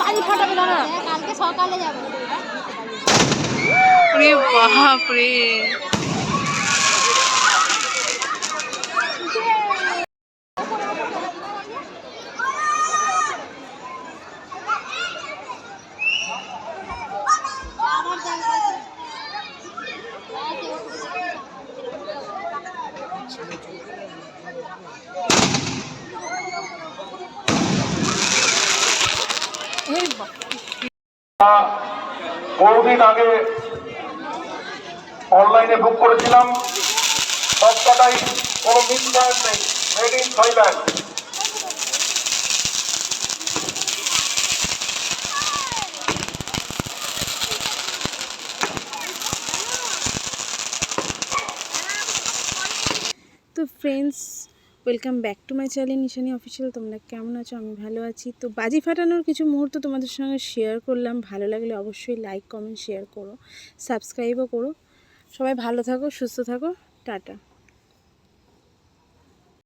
বাড়ি ফাটাবে না না। কালকে সকালে যাব। রে বাপ রে বহুদিন আগে অনলাইনে বুক করেছিলাম। সবকটাই কোনো মিসফায়ার নেই। মেড ইন থাইল্যান্ড তো friends welcome back to my channel Nishani official তোমরা কেমন আছো? আমি ভালো আছি। তো বাজি ফাটানোর কিছু মুহূর্ত তোমাদের সঙ্গে শেয়ার করলাম। ভালো লাগলে অবশ্যই লাইক কমেন্ট শেয়ার করো। সাবস্ক্রাইবও করো। সবাই ভালো থাকো, সুস্থ থাকো। টাটা।